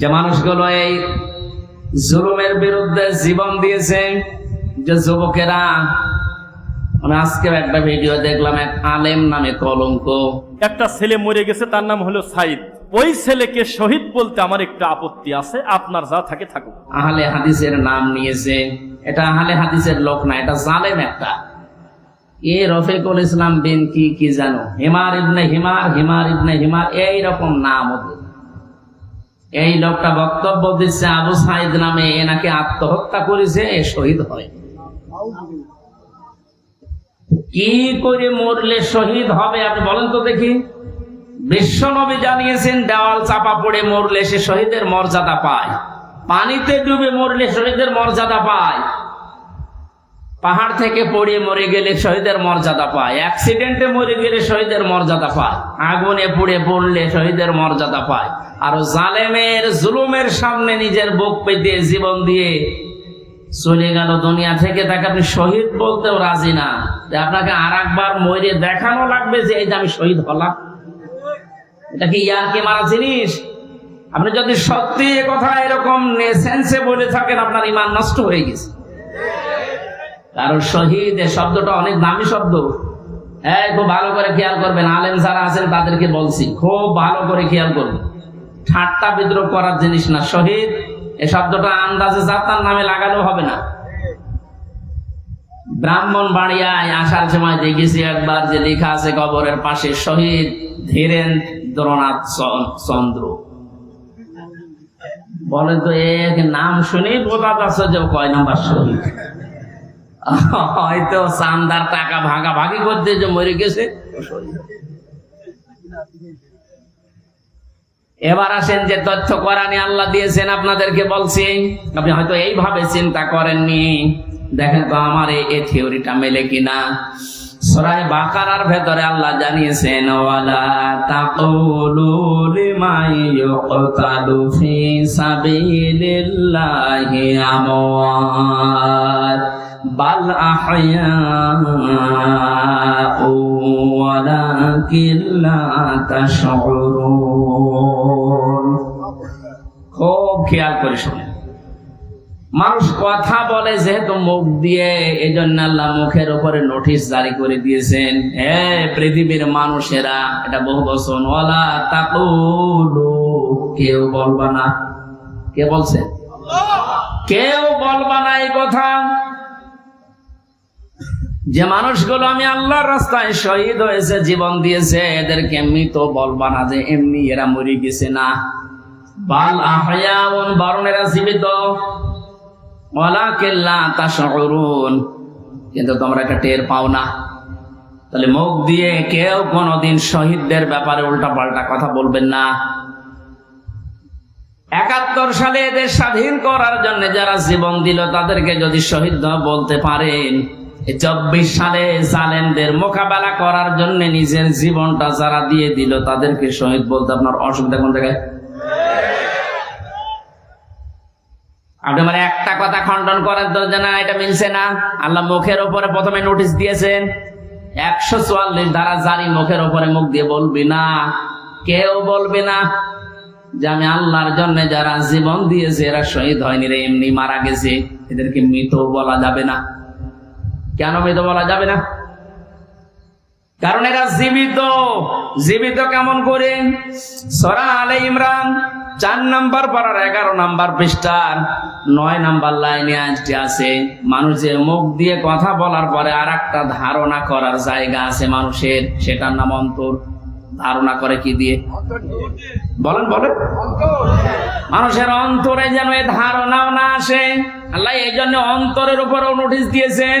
যে মানুষগুলো এই জুলুমের বিরুদ্ধে জীবন দিয়েছে যে যুবকেরা আজকে একটা ভিডিও দেখলাম এক আলেম নামে কলঙ্ক। একটা ছেলে মরে গেছে তার নাম হলো সাইদ। ওই ছেলেকে শহীদ বলতে আমার একটু আপত্তি আছে আপনার যা থাকে থাকুক। আহলে হাদিসের নাম নিয়েছে। এটা আহলে হাদিসের লোক না এটা জালেম একটা। এ রফিকুল ইসলাম বিন কি কি জানো? হিমার ইবনে হিমার হিমার ইবনে হিমার এই রকম নাম ওদের। এই লোকটা বক্তব্য দিচ্ছে আবু সাইদ নামে, এনাকে আত্মহত্যা করেছে শহীদ হয়। কি করে মরলে শহীদ হবে, আপনি বলেন তো দেখি। বিশ্ব নবী জানিয়েছেন, দেওয়াল চাপা পড়ে মরলে সে শহীদের মর্যাদা পায়। পানিতে ডুবে মরলে শহীদের মর্যাদা পায়। পাহাড় থেকে পড়ে মরে গেলে শহীদের মর্যাদা পায়। অ্যাক্সিডেন্টে মরে গেলে শহীদের মর্যাদা পায়। আগুনে পুড়ে পড়লে শহীদের মর্যাদা পায়। আর জালেমের জুলুমের সামনে নিজের বুক পেতে জীবন দিয়ে চলে গেল দুনিয়া থেকে। তাকে আপনি শহীদ বলতেও রাজি না। আপনাকে আর একবার মরে দেখানো লাগবে যে এই যে আমি শহীদ হলাম। এটা কি ইয়ার কি মারা জিনিস? আপনি যদি সত্যি কথা এরকম সেন্সে বলে থাকেন, আপনার ইমান নষ্ট হয়ে গেছে। কারণ শহীদ শব্দটা অনেক দামি শব্দ। হ্যাঁ খুব ভালো করে খেয়াল করবেন। আলেম যারা আছেন তাদেরকে বলছি, খুব ভালো করে খেয়াল করবেন। ঠাট্টা বিদ্রোহ করার জিনিস না। শহীদ, এ শব্দটা আন্দাজে যাত্রার নামে লাগালেও হবে না। ব্রাহ্মণ বাড়িয়ায় আসার সময় দেখেছি একবার যে লেখা আছে কবরের পাশে, শহীদ ধীরেন্দ্রনাথ চ- চন্দ্র। বলে তো এক নাম শুনে বোঝা যাচ্ছে যে কয় নাম্বার শহীদ? হয়তো চান্দার টাকা ভাগাভাগি করতে যে মরে গেছে। এবার আসেন যে তথ্য কোরআনে আল্লাহ দিয়েছেন আপনাদেরকে বলছি, আপনি হয়তো এইভাবে চিন্তা করেননি। দেখেন তো আমার এই- থিওরিটা মেলে কিনা। সরাই বাকারার ভেতরে আল্লাহ জানিয়েছেন, ওয়ালা তাকুলু বাল আহয়াউ ওয়ালাকিন লা তাশউরুন খুব খেয়াল করে শোনেন মানুষ কথা বলে যেহেতু মুখ দিয়ে এই জন্য আল্লাহ মুখের উপরে নোটিশ জারি করে দিয়েছেন। হে পৃথিবীর মানুষেরা এটা বহু বছর ওলা তাকুলু কেউ বলবা না। কে বলছে? কেউ বলবা না এই কথা। যে মানুষগুলো আমি আল্লাহর রাস্তায় শহীদ হয়েছে, জীবন দিয়েছে, এদেরকে মৃত বলবা না যে এমনি এরা মরে গেছে না। বাল আহয়াউন বরং এরা জীবিত। ওয়ালাকিল্লা তাশউরুন। কিন্তু তোমরা এটা টের পাও না। তাহলে মুখ দিয়ে কেউ কোনোদিন শহীদদের ব্যাপারে উল্টা পাল্টা কথা বলবেন না। একাত্তর সালে এদের স্বাধীন করার জন্য যারা জীবন দিল, তাদেরকে যদি শহীদ বলতে পারেন চব্বিশ সালে জালেমদের মোকাবেলা করার জন্য নিজের জীবনটা যারা দিয়ে দিল, তাদেরকে শহীদ বলতে আপনার অসুবিধা কোন জায়গায়? আপনি মানে একটা কথা খণ্ডন তো, যে না, এটা মিলছে না। আল্লাহ মুখের উপরে প্রথমে নোটিশ দিয়েছেন। একশো চুয়াল্লিশ ধারা জারি মুখের উপরে মুখ দিয়ে বলবি না, কেউ বলবে না যে আমি আল্লাহর জন্য যারা জীবন দিয়েছে, এরা শহীদ হয়নি রে, এমনি মারা গেছে। এদেরকে মৃত বলা যাবে না। কেন মৃত বলা যাবে না? কারণ এরা জীবিত। জীবিত কেমন করে? সরা আলে ইমরান চার নাম্বার পাড়ার এগারো নাম্বার পৃষ্ঠার নয় নাম্বার লাইনে আজটি আছে মানুষের মুখ দিয়ে কথা বলার পরে আর একটা ধারণা করার জায়গা আছে মানুষের, সেটার নাম অন্তর। ধারণা করে কি দিয়ে? বলেন বলেন। মানুষের অন্তরে যেন এ ধারণাও না আসে, আল্লাহ এই জন্য অন্তরের উপরও নোটিশ দিয়েছেন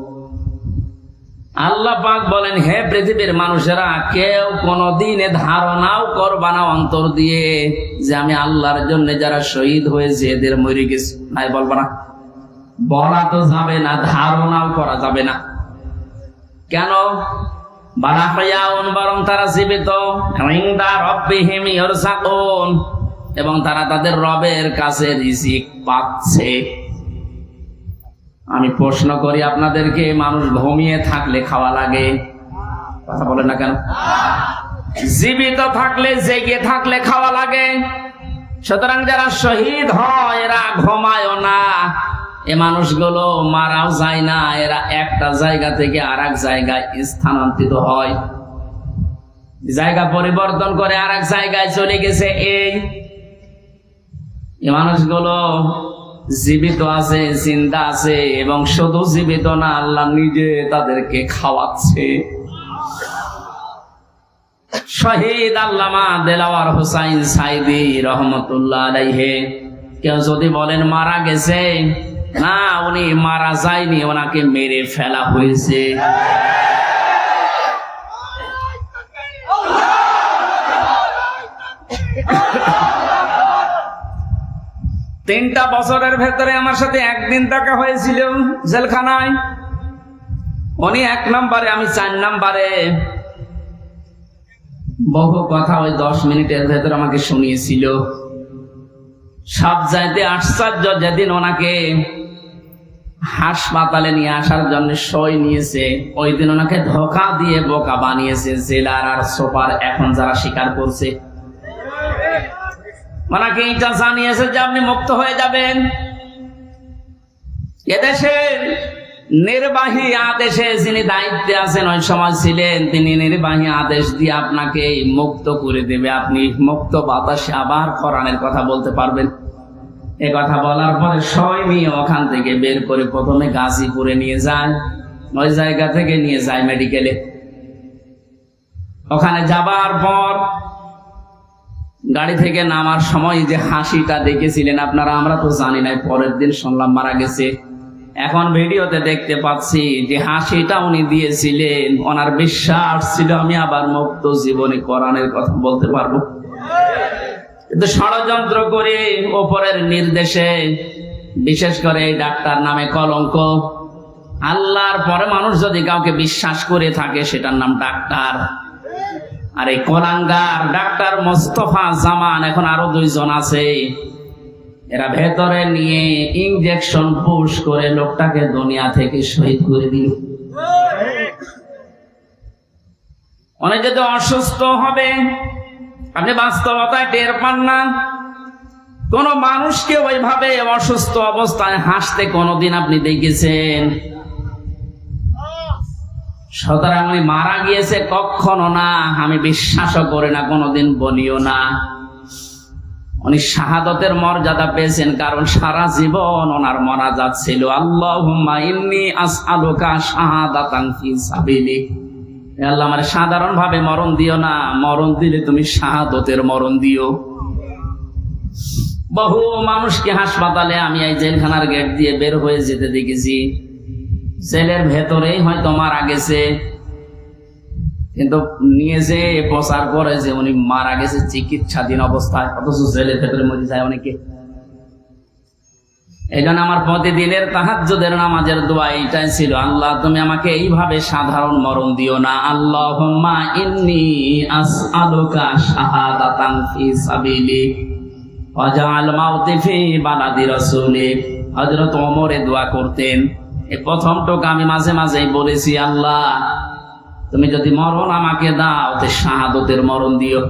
আল্লাহ পাক বলেন, হে পৃথিবীর মানুষেরা, কেউ কোনদিন ধারণাও করবা না অন্তর দিয়ে যে আমি আল্লাহর জন্য যারা শহীদ হয়েছে, এদের মরে গেছে। নাই বলবা না। বলা তো যাবে না, ধারণাও করা যাবে না। কেন? বালাফিয়াউন বরং তারা জীবিত। এবং তারা তাদের রবের কাছে রিজিক পাচ্ছে। আমি প্রশ্ন করি, আপনাদেরকে মানুষ ঘুমিয়ে থাকলে খাওয়া লাগে? কথা বলেন না কেন? জীবিত থাকলে, জেগে থাকলে খাওয়া লাগে। সুতরাং যারা শহীদ হয়, এরা ঘুমায়ও না। এ মানুষগুলো মারাও যায় না। এরা একটা জায়গা থেকে আর এক জায়গায় স্থানান্তরিত হয়। জায়গা পরিবর্তন করে আর এক জায়গায় চলে গেছে এই। মানুষগুলো জীবিত আছে চিন্তা আছে এবং শুধু জীবিত না আল্লাহ নিজে তাদেরকে খাওয়াচ্ছে। শহীদ আল্লামা দেলাওয়ার হোসাইন সাইদি রহমতুল্লাহ আলাইহে, কেউ যদি বলেন মারা গেছে, না, উনি মারা যায়নি, ওনাকে মেরে ফেলা হয়েছে। তিনটা বছরের ভেতরে আমার সাথে একদিন দেখা হয়েছিল জেলখানায়। উনি এক নম্বরে, আমি চার নম্বরে। বহু কথা ওই দশ মিনিটের ভেতরে আমাকে শুনিয়েছিল। সব যাইতে আশ্চর্য যেদিন ওনাকে হাসপাতালে নিয়ে আসার জন্য সই নিয়েছে, ওই দিন ওনাকে ধোকা দিয়ে বোকা বানিয়েছে জেলার আর সোপার এখন যারা স্বীকার করছে। ওনাকে এটা জানিয়েছে যে আপনি মুক্ত হয়ে যাবেন। এদেশের নির্বাহী আদেশে যিনি দায়িত্বে আছেন, ওই সময় ছিলেন, তিনি নির্বাহী আদেশ দিয়ে আপনাকে মুক্ত করে দেবে। আপনি মুক্ত বাতাসে আবার কোরআনের কথা বলতে পারবেন। এ কথা বলার পরে সবাই নিয়ে ওখান থেকে বের করে প্রথমে গাজীপুরে নিয়ে যায়, ওই জায়গা থেকে নিয়ে যায় মেডিকেলে। ওখানে যাবার পর গাড়ি থেকে নামার সময় যে হাসিটা দেখেছিলেন, আপনারা, আমরা তো জানি না পরের দিন শুনলাম মারা গেছে। এখন ভিডিওতে দেখতে পাচ্ছি যে হাসিটা উনি দিয়েছিলেন, ওনার বিশ্বাস ছিল, আমি আবার মুক্ত জীবনে কোরআনের কথা বলতে পারব। কিন্তু ষড়যন্ত্র করে ওপরের নির্দেশে, বিশেষ করে ডাক্তার নামে কলঙ্ক, আল্লাহর পরে মানুষ যদি কাউকে বিশ্বাস করে থাকে, সেটার নাম ডাক্তার। আর এই কোলাঙ্গার ডাক্তার মোস্তফা জামান, এখন আরও দুইজন আছে। এরা ভেতরে নিয়ে ইঞ্জেকশন পুশ করে লোকটাকে দুনিয়া থেকে শহীদ করে দিল। অনেক যদি অসুস্থ হবে, আপনি বাস্তবতায় টের পান না। কোন মানুষকে ওইভাবে অসুস্থ অবস্থায় হাসতে কোনোদিন আপনি দেখেছেন। সুতরাং উনি মারা গিয়েছে কখনো না, আমি বিশ্বাসও করি না, কোনোদিন বলিও না। উনি শাহাদতের মর্যাদা পেয়েছেন, কারণ সারা জীবন ওনার মরা যাচ্ছিল আল্লাহুম্মা ইন্নি আসআলুকা মরণ দিও না, মরণ দিলে তুমি শাহাদতের মরণ দিও। বহু মানুষকে হাসপাতালে আমি এই জেলখানার গেট দিয়ে বের হয়ে যেতে দেখেছি। জেলের ভেতরেই হয়তো মারা গেছে। কিন্তু নিয়ে যে প্রচার করে যে উনি মারা গেছে চিকিৎসাধীন অবস্থায়, অথচ জেলের ভেতরে মরে যায় অনেকে। এই জন্য আমার প্রতিদিনের তাহাজ্জুদের নামাজের দোয়া এইটাই ছিল। আল্লাহ, তুমি আমাকে এইভাবে সাধারণ মরণ দিও না। আল্লাহ ইন্নি আসআলুকা দোয়া করতেন। এই প্রথম টোকা আমি মাঝে মাঝেই বলেছি, আল্লাহ, তুমি যদি মরণ আমাকে দাও, তে শাহাদতের মরণ দিও।